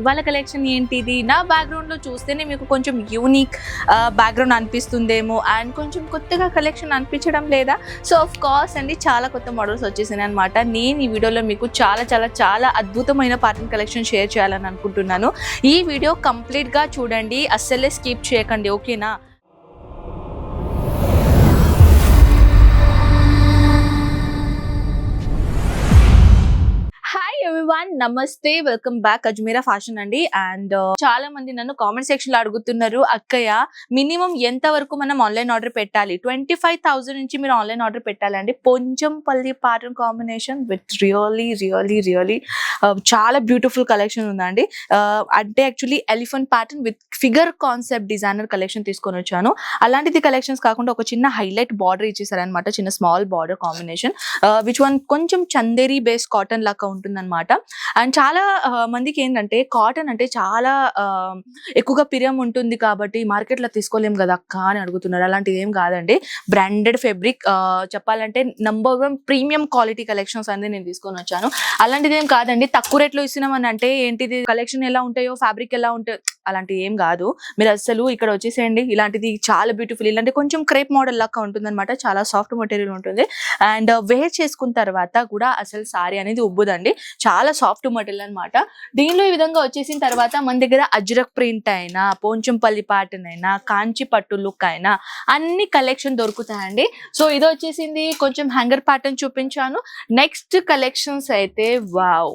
ఇవాళ కలెక్షన్ ఏంటిది? నా బ్యాక్గ్రౌండ్లో చూస్తేనే మీకు కొంచెం యూనిక్ బ్యాక్గ్రౌండ్ అనిపిస్తుందేమో అండ్ కొంచెం కొత్తగా కలెక్షన్ అనిపించడం లేదా? సో ఆఫ్ కోర్స్ అండి చాలా కొత్త మోడల్స్ వచ్చేసాయి అనమాట నేను ఈ వీడియోలో మీకు చాలా చాలా చాలా అద్భుతమైన ప్యాటర్న్ కలెక్షన్ షేర్ చేయాలని అనుకుంటున్నాను. ఈ వీడియో కంప్లీట్గా చూడండి. అస్సలే స్కిప్ చేయకండి ఓకేనా ఎవ్రీవన్ నమస్తే వెల్కమ్ బ్యాక్ అజ్మీరా ఫ్యాషన్ అండి. అండ్ uh, చాలా మంది నన్ను కామెంట్ సెక్షన్లో అడుగుతున్నారు. అక్కయ్య మినిమం ఎంత వరకు మనం ఆన్లైన్ ఆర్డర్ పెట్టాలి? ట్వంటీ ఫైవ్ థౌసండ్ నుంచి మీరు ఆన్లైన్ ఆర్డర్ పెట్టాలండి. Pochampally pattern combination with really really really చాలా బ్యూటిఫుల్ కలెక్షన్ ఉందండి. Uh, అంటే actually elephant pattern with figure concept designer collection తీసుకొని వచ్చాను. అలాంటిది కలెక్షన్స్ కాకుండా ఒక చిన్న హైలైట్ బార్డర్ ఇచ్చేసారనమాట చిన్న small border combination which one కొంచెం చందేరి బేస్ కాటన్ లాగా ఉంటుందన్నమాట. అండ్ చాలా మందికి ఏంటంటే కాటన్ అంటే చాలా ఎక్కువగా పిరియం ఉంటుంది కాబట్టి మార్కెట్లో తీసుకోలేం కదా అక్క అని అడుగుతున్నారు. అలాంటిది ఏం కాదండి. బ్రాండెడ్ ఫెబ్రిక్ చెప్పాలంటే number one premium quality collections అనేది నేను తీసుకొని వచ్చాను. అలాంటిది ఏం కాదండి. తక్కువ రేట్లో ఇస్తున్నామని అంటే ఏంటిది? కలెక్షన్ ఎలా ఉంటాయో ఫ్యాబ్రిక్ ఎలా ఉంటాయో అలాంటివి ఏం కాదు. మీరు అసలు ఇక్కడ వచ్చేసేయండి. ఇలాంటిది చాలా బ్యూటిఫుల్ ఇలాంటి కొంచెం క్రేప్ మోడల్ లాగా ఉంటుందన్నమాట. చాలా సాఫ్ట్ మెటీరియల్ ఉంటుంది. అండ్ వేర్ uh, చేసుకున్న తర్వాత కూడా అసలు సారీ అనేది ఉబ్బుదండి. చాలా సాఫ్ట్ మెటీరియల్ అన్నమాట. దీనిలో ఈ విధంగా వచ్చేసిన తర్వాత మన దగ్గర అజ్రక్ ప్రింట్ అయినా పోంచంపల్లి పాటన్ అయినా కాంచి పట్టు లుక్ అయినా అన్ని కలెక్షన్ దొరుకుతాయండి. సో ఇది వచ్చేసింది. కొంచెం హ్యాంగర్ ప్యాటర్న్ చూపించాను. నెక్స్ట్ కలెక్షన్స్ అయితే wow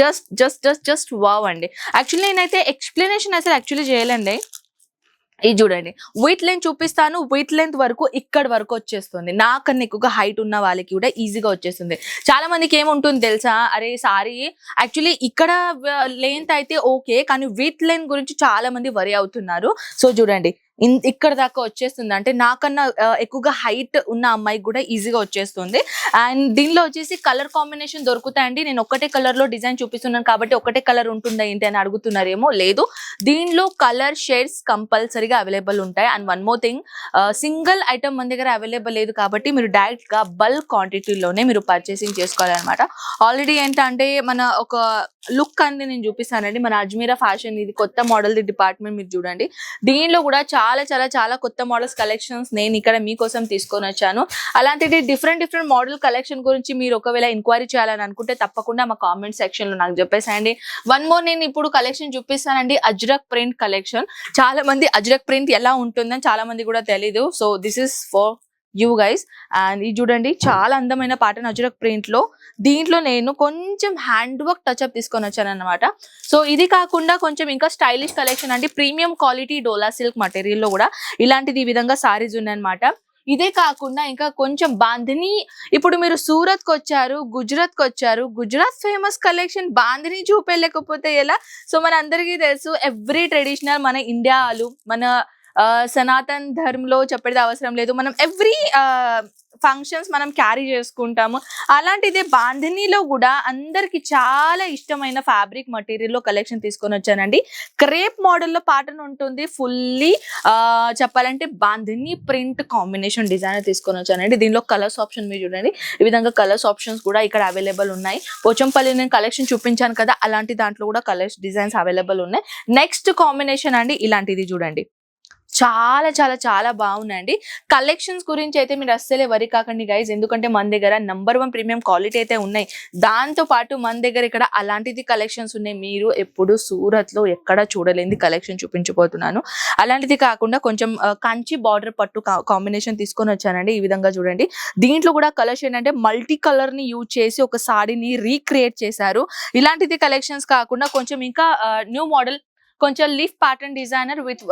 just just just just wow అండి. యాక్చువల్లీ నేనైతే ఎక్స్ప్లెనేషన్ అసలు యాక్చువల్లీ చేయలేండి. ఇది చూడండి. వెయిట్ లెంత్ చూపిస్తాను. వెయిట్ లెంత్ వరకు ఇక్కడ వరకు వచ్చేస్తుంది. నాకన్నా ఎక్కువగా హైట్ ఉన్న వాళ్ళకి కూడా ఈజీగా వచ్చేస్తుంది. చాలా మందికి ఏముంటుంది తెలుసా? అరే సారీ యాక్చువల్లీ ఇక్కడ uh, లెంత్ అయితే ఓకే కానీ వెయిట్ లెంత్ గురించి చాలా మంది వరి అవుతున్నారు. సో చూడండి. ఇక్కడ దాకా వచ్చేస్తుంది. అంటే నాకన్నా ఎక్కువగా హైట్ ఉన్న అమ్మాయికి కూడా ఈజీగా వచ్చేస్తుంది. అండ్ దీనిలో వచ్చేసి కలర్ కాంబినేషన్ దొరుకుతాయండి. నేను ఒకటే కలర్లో డిజైన్ చూపిస్తున్నాను కాబట్టి ఒకటే కలర్ ఉంటుందా ఏంటి అని అడుగుతున్నారేమో లేదు. దీనిలో కలర్ షేడ్స్ కంపల్సరీగా అవైలబుల్ ఉంటాయి. And one more thing single item మన దగ్గర అవైలబుల్ లేదు కాబట్టి మీరు డైరెక్ట్గా బల్క్ క్వాంటిటీలోనే మీరు పర్చేసింగ్ చేసుకోవాలన్నమాట. ఆల్రెడీ ఏంటంటే మన ఒక లుక్ అనేది నేను చూపిస్తానండి. మన అజ్మీరా ఫ్యాషన్ ఇది కొత్త మోడల్ డిపార్ట్మెంట్ మీరు చూడండి. దీనిలో కూడా చాలా చాలా చాలా చాలా కొత్త మోడల్స్ కలెక్షన్స్ నేను ఇక్కడ మీకోసం తీసుకొని వచ్చాను. అలాంటిది డిఫరెంట్ డిఫరెంట్ మోడల్ కలెక్షన్ గురించి మీరు ఒకవేళ ఎంక్వైరీ చేయాలని అనుకుంటే తప్పకుండా మా కామెంట్ సెక్షన్లో నాకు చెప్పేసేయండి. వన్ మోర్ నేను ఇప్పుడు కలెక్షన్ చూపిస్తానండి. అజ్రక్ ప్రింట్ కలెక్షన్ చాలా మంది అజ్రక్ ప్రింట్ ఎలా ఉంటుందని చాలా మంది కూడా తెలీదు. So this is for you guys and ఇది చూడండి చాలా అందమైన పాటర్న్ అజ్రక్ ప్రింట్లో. దీంట్లో నేను కొంచెం హ్యాండ్ వర్క్ టచ్ అప్ తీసుకొని వచ్చాను అనమాట సో ఇది కాకుండా కొంచెం ఇంకా స్టైలిష్ కలెక్షన్ అంటే ప్రీమియం క్వాలిటీ డోలా సిల్క్ మటీరియల్లో కూడా ఇలాంటిది ఈ విధంగా సారీస్ ఉన్నాయన్నమాట. ఇదే కాకుండా ఇంకా కొంచెం బాంధిని ఇప్పుడు మీరు సూరత్కి వచ్చారు గుజరాత్కి వచ్చారు గుజరాత్ ఫేమస్ కలెక్షన్ బాంధిని చూపెళ్ళకపోతే ఎలా? సో మన అందరికీ తెలుసు ఎవ్రీ ట్రెడిషనల్ మన ఇండియాలు మన సనాతన్ ధర్మంలో చెప్పేది అవసరం లేదు. మనం ఎవ్రీ ఫంక్షన్స్ మనం క్యారీ చేసుకుంటాము. అలాంటిదే బాంధినిలో కూడా అందరికి చాలా ఇష్టమైన ఫ్యాబ్రిక్ మటీరియల్లో కలెక్షన్ తీసుకొని వచ్చానండి. క్రేప్ మోడల్లో పాటను ఉంటుంది. ఫుల్లీ చెప్పాలంటే బాంధిని ప్రింట్ కాంబినేషన్ డిజైన్ తీసుకొని వచ్చానండి. దీనిలో కలర్స్ ఆప్షన్ మీరు చూడండి. ఈ విధంగా కలర్స్ ఆప్షన్స్ కూడా ఇక్కడ అవైలబుల్ ఉన్నాయి. పోచంపల్లి నేను కలెక్షన్ చూపించాను కదా అలాంటి దాంట్లో కూడా కలర్స్ డిజైన్స్ అవైలబుల్ ఉన్నాయి. నెక్స్ట్ కాంబినేషన్ అండి ఇలాంటిది చూడండి. చాలా చాలా చాలా బాగున్నాయండి. కలెక్షన్స్ గురించి అయితే మీరు అస్సలే వరి కాకండి గైజ్ ఎందుకంటే మన దగ్గర నంబర్ వన్ ప్రీమియం క్వాలిటీ అయితే ఉన్నాయి. దాంతో పాటు మన దగ్గర ఇక్కడ అలాంటిది కలెక్షన్స్ ఉన్నాయి. మీరు ఎప్పుడు సూరత్లో ఎక్కడ చూడలేని కలెక్షన్ చూపించబోతున్నాను. అలాంటిది కాకుండా కొంచెం కంచి బార్డర్ పట్టు కాంబినేషన్ తీసుకొని వచ్చానండి. ఈ విధంగా చూడండి. దీంట్లో కూడా కలర్స్ ఏంటంటే మల్టీ కలర్ని యూజ్ చేసి ఒక సాడీని రీక్రియేట్ చేశారు. ఇలాంటిది కలెక్షన్స్ కాకుండా కొంచెం ఇంకా న్యూ మోడల్ కొంచెం లీఫ్ ప్యాటర్న్ డిజైనర్ విత్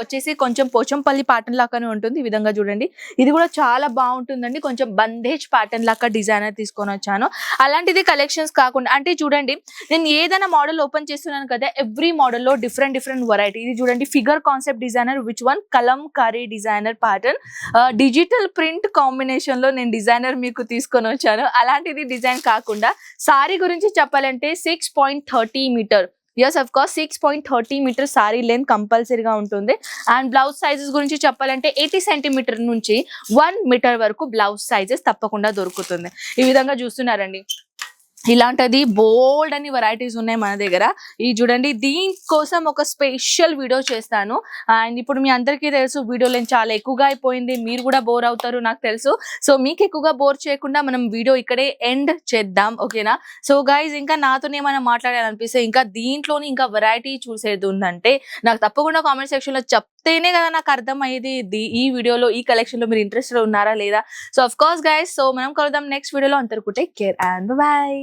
వచ్చేసి కొంచెం పోచంపల్లి ప్యాటర్న్ లాగానే ఉంటుంది ఈ విధంగా చూడండి. ఇది కూడా చాలా బాగుంటుందండి. కొంచెం బందేజ్ ప్యాటర్న్ లాగా డిజైనర్ తీసుకొని వచ్చాను. అలాంటిది కలెక్షన్స్ కాకుండా అంటే చూడండి నేను ఏదైనా మోడల్ ఓపెన్ చేస్తున్నాను కదా ఎవ్రీ మోడల్లో డిఫరెంట్ డిఫరెంట్ వెరైటీ ఇది చూడండి figure concept designer which one Kalamkari designer pattern. Digital print కాంబినేషన్లో నేను డిజైనర్ మీకు తీసుకొని వచ్చాను. అలాంటిది డిజైన్ కాకుండా సారీ గురించి చెప్పాలంటే six point thirty meter yes of course six point thirty meter sari length కంపల్సరీగా ఉంటుంది. అండ్ బ్లౌజ్ సైజెస్ గురించి చెప్పాలంటే ఎయిటీ సెంటీమీటర్ నుంచి వన్ మీటర్ వరకు బ్లౌజ్ సైజెస్ తప్పకుండా దొరుకుతుంది. ఈ విధంగా చూస్తున్నారండి. ఇలాంటిది బోల్డ్ అని వెరైటీస్ ఉన్నాయి మన దగ్గర. ఇది చూడండి దీనికోసం ఒక స్పెషల్ వీడియో చేస్తాను. అండ్ ఇప్పుడు మీ అందరికీ తెలుసు వీడియో లెంత్ చాలా ఎక్కువగా అయిపోయింది. మీరు కూడా బోర్ అవుతారు నాకు తెలుసు. సో మీకు ఎక్కువగా బోర్ చేయకుండా మనం వీడియో ఇక్కడే ఎండ్ చేద్దాం ఓకేనా సో గైజ్ ఇంకా నాతోనే ఏమైనా మాట్లాడాలనిపిస్తే ఇంకా దీంట్లోని ఇంకా వెరైటీ చూసేది ఉందంటే నాకు తప్పకుండా కామెంట్ సెక్షన్లో చెప్తేనే కదా నాకు అర్థమయ్యేది ఇది ఈ వీడియోలో ఈ కలెక్షన్లో మీరు ఇంట్రెస్టెడ్ ఉన్నారా లేదా? So of course guys so మనం కలుద్దాం నెక్స్ట్ వీడియోలో అందరికీ టేక్ కేర్ అండ్ బాయ్